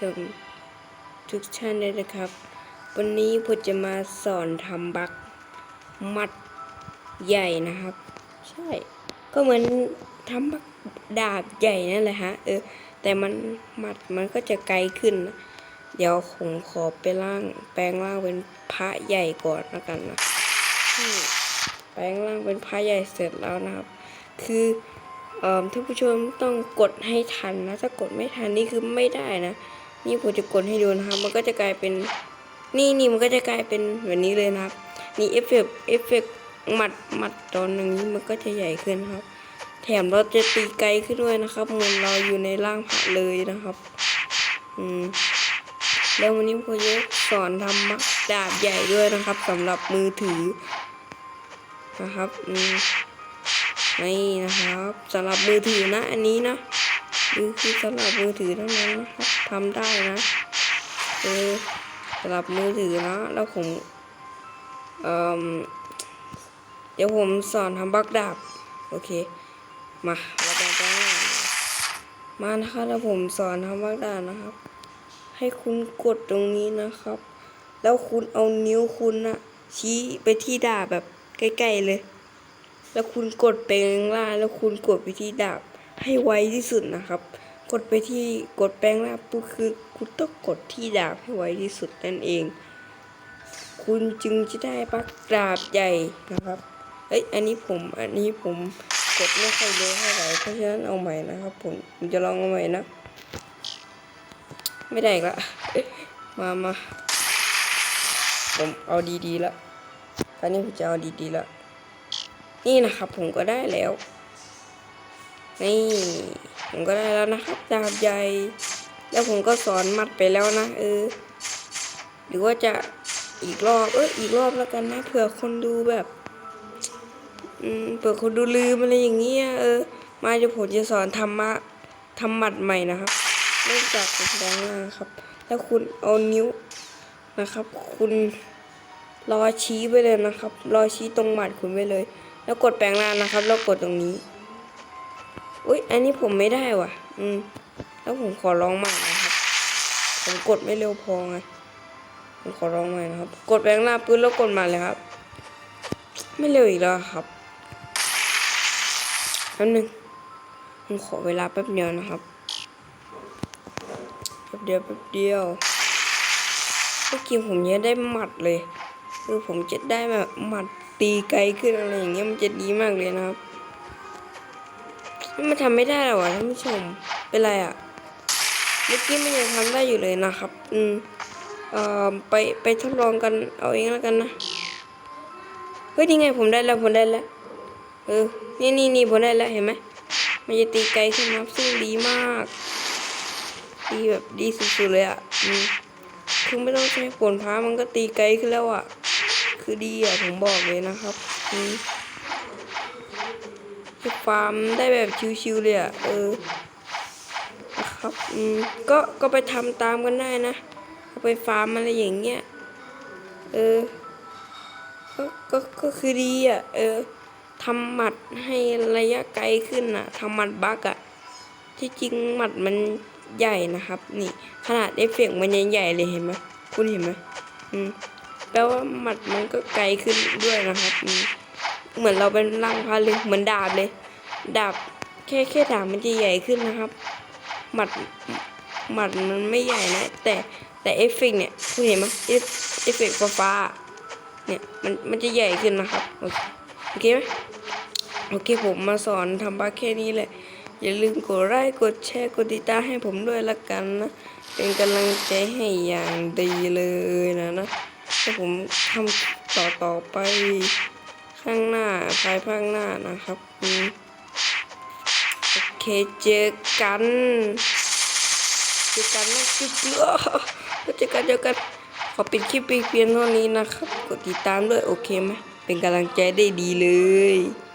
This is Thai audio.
ชมทุกท่านเลยนะครับ วันนี้ผมจะมาสอนทำบักมัดใหญ่นะครับ ใช่ ก็เหมือนทำบักดาบใหญ่นั่นแหละฮะ เออ แต่มันมัดมันก็จะไกลขึ้นนะเดี๋ยวผมขอไปล่างแปลงร่างเป็นพระใหญ่ก่อนแล้วกันนะแปลงร่างเป็นพระใหญ่เสร็จแล้วนะครับ คือท่านผู้ชมต้องกดให้ทันนะ ถ้ากดไม่ทันนี่คือไม่ได้นะ นี่ผมจะกดให้ดูนะครับ มันก็จะกลายเป็น นี่นี่มันก็จะกลายเป็นแบบนี้เลยนะครับ นี่เอฟเฟกเอฟเฟกหมัดหมัดตอนหนึ่งนี้มันก็จะใหญ่ขึ้นครับ แถมเราจะตีไกลขึ้นด้วยนะครับเหมือนเราอยู่ในร่างพระเลยนะครับ อืมแล้ววันนี้ผมจะสอนทำมักดาบใหญ่ด้วยนะครับสำหรับมือถือนะครับ อืมนี่นะครับสำหรับมือถือนะ อันนี้นะ นี่คือสำหรับมือถือเท่านั้นครับทำได้นะเออสำหรับมือถือนะ แล้วผมเอ่อเดี๋ยวผมสอนทำบักดาบ โอเค มาเราไปกันมานะครับแล้วผมสอนทำบักดาบนะครับ ให้คุณกดตรงนี้นะครับ แล้วคุณเอานิ้วคุณนะชี้ไปที่ดาบแบบใกล้ๆเลย แล้วคุณกดไปข้างล่างแล้วคุณกดไปที่ดาบ ให้ไวที่สุดนะครับ กดไปที่กดแปลงล่างปุ๊บคือคุณต้องกดที่ดาบให้ไวที่สุดนั่นเอง คุณจึงจะได้ปักดาบใหญ่นะครับเอ้ยอันนี้ผมอันนี้ผมกดไม่ค่อยเร็วเท่าไหร่เพราะฉะนั้นเอาใหม่นะครับ ผมผมจะลองเอาใหม่นะ ไม่ได้อีกละมามาผมเอาดีๆละตอนนี้ผมจะเอาดีๆละนี่นะครับผมก็ได้แล้ว นี่ผมก็ได้แล้วนะครับดาบใหญ่ แล้วผมก็สอนมัดไปแล้วนะเออ หรือว่าจะอีกรอบเอออีกรอบแล้วกันนะเผื่อคนดูแบบอืมเผื่อคนดูลืมอะไรอย่างเงี้ยเออ มาเดี๋ยวผมจะสอนธรรมะทำหมัดใหม่นะครับเริ่มจากแรงล่างครับ แล้วคุณเอานิ้วนะครับ คุณรอชี้ไปเลยนะครับ รอชี้ตรงหมัดคุณไปเลย แล้วกดแปลงร่างนะครับ แล้วกดตรงนี้ อุ้ยอันนี้ผมไม่ได้ว่ะ อืม แล้วผมขอร้องใหม่นะครับ ผมกดไม่เร็วพอไง ผมขอร้องใหม่นะครับ กดแปลงร่างปืนแล้วกดมาเลยครับ ไม่เร็วอีกแล้วครับแป๊บนึงผมขอเวลาแป๊บเดียวนะครับ แป๊บเดียวแป๊บเดียวเมื่อกี้ผมยังได้หมัดเลย คือผมจะได้แบบหมัดตีไกลขึ้นอะไรอย่างเงี้ยมันจะดีมากเลยนะครับ มันทำไม่ได้หรอวะท่านผู้ชม เป็นไรอะ่ะ เมื่อกี้มันยังทำได้อยู่เลยนะครับ อืมเอ่อไปไปทดลองกันเอาเองแล้วกันนะ เฮ้ยนี่ไงผมได้แล้วผมได้แล้ว เออ นี่นี่นี่ผมได้แล้วเห็นไหม มันจะตีไกลขึ้นนะครับซึ่งดีมาก ดีแบบดีสุดๆเลยอะอืมคือไม่ต้องใช้ผลพามันก็ตีไกลขึ้นแล้วอะ คือดีอะผมบอกเลยนะครับ อืม คือฟาร์มได้แบบชิวๆเลยอะเออนะครับอืมก็ก็ไปทำตามกันได้นะเอาไปฟาร์มอะไรอย่างเงี้ยเออก็ก็ก็คือดีอะเออทำหมัดให้ระยะไกลขึ้นอะทำหมัดบักอะที่จริงหมัดมันใหญ่นะครับ นี่ ขนาดเอฟเฟกต์มันยังใหญ่เลยเห็นไหมคุณเห็นไหมอืมแปลว่าหมัดมันก็ไกลขึ้นด้วยนะครับอืม เหมือนเราเป็นร่างพาเลยเหมือนดาบเลย ดาบแค่แค่ดาบมันจะใหญ่ขึ้นนะครับ หมัดหมัดมันไม่ใหญ่นะ แต่แต่เอฟเฟกเนี่ยคุณเห็นไหมเอฟเอฟเฟกฟ้าเนี่ยมันมันจะใหญ่ขึ้นนะครับ โอเคไหมโอเคผมมาสอนทำบักแค่นี้แหละ อย่าลืมกดไลค์กดแชร์กดติดตามให้ผมด้วยละกันนะ เป็นกำลังใจให้อย่างดีเลยนะนะถ้าผมทำต่อต่อไป ข้างหน้าภายภาคหน้านะครับมโอเคเจอกันเจอกันนะจุ๊บเจอกันเจอกันขอปิดคลิปเพียงเท่านี้นะครับ กดติดตามด้วยโอเคไหมเป็นกำลังใจได้ดีเลย